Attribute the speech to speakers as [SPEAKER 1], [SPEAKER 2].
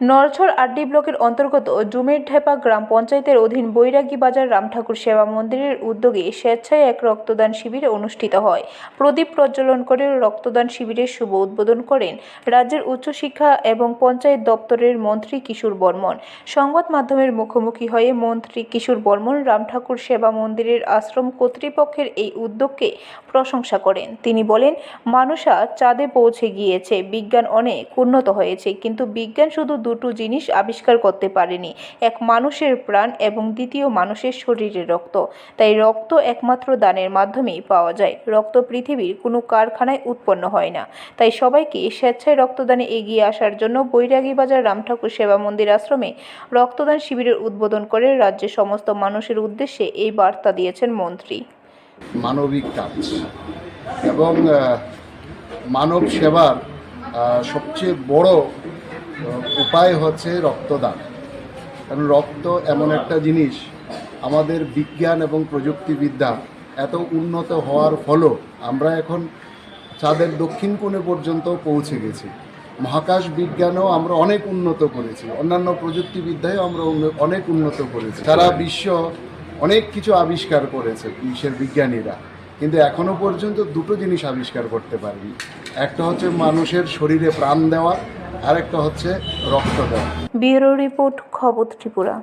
[SPEAKER 1] নরছড় আড্ডি ব্লকের অন্তর্গত জুমের ঢেপা গ্রাম পঞ্চায়েতের অধীন বৈরাগী বাজার রামঠাকুর সেবা মন্দিরের উদ্যোগে স্বেচ্ছায় এক রক্তদান শিবির অনুষ্ঠিত হয়। প্রদীপ প্রজ্বলন করে রক্তদান শিবিরের শুভ উদ্বোধন করেন রাজ্যের উচ্চশিক্ষা এবং পঞ্চায়েত দপ্তরের মন্ত্রী কিশোর বর্মন। সংবাদ মাধ্যমের মুখোমুখি হয়ে মন্ত্রী কিশোর বর্মন রামঠাকুর সেবা মন্দিরের আশ্রম কর্তৃপক্ষের এই উদ্যোগকে প্রশংসা করেন। তিনি বলেন, মানুষা চাঁদে পৌঁছে গিয়েছে, বিজ্ঞান অনেক উন্নত হয়েছে, কিন্তু বিজ্ঞান শুধু দুটো জিনিস আবিষ্কার করতে পারেনি। এক মানুষের প্রাণ এবং দ্বিতীয় মানুষের শরীরের রক্ত। তাই রক্ত একমাত্র দানের মাধ্যমেই পাওয়া যায়। রক্ত পৃথিবীর কোনো কারখানায় উৎপন্ন হয় না। তাই সবাইকে স্বেচ্ছায় রক্তদানে এগিয়ে আসার জন্য বৈরাগী বাজার রামঠাকুর সেবা মন্দির আশ্রমে রক্তদান শিবিরের উদ্বোধন করে রাজ্যের সমস্ত মানুষের উদ্দেশ্যে এই বার্তা দিয়েছেন মন্ত্রী।
[SPEAKER 2] মানবিক কাজ। এবং মানব সেবার সবচেয়ে বড় উপায় হচ্ছে রক্তদান। কারণ রক্ত এমন একটা জিনিস, আমাদের বিজ্ঞান এবং প্রযুক্তিবিদ্যা এত উন্নত হওয়ার ফলও আমরা এখন চাঁদের দক্ষিণ কোণে পর্যন্ত পৌঁছে গেছি। মহাকাশ বিজ্ঞানও আমরা অনেক উন্নত করেছি, অন্যান্য প্রযুক্তিবিদ্যায়ও আমরা অনেক উন্নত করেছি। সারা বিশ্ব অনেক কিছু আবিষ্কার করেছে বিশ্বের বিজ্ঞানীরা, কিন্তু এখনও পর্যন্ত দুটো জিনিস আবিষ্কার করতে পারেনি। একটা হচ্ছে মানুষের শরীরে প্রাণ দেওয়া আর একটা হচ্ছে রক্তদান।
[SPEAKER 1] ব্যুরো রিপোর্ট খবর ত্রিপুরা।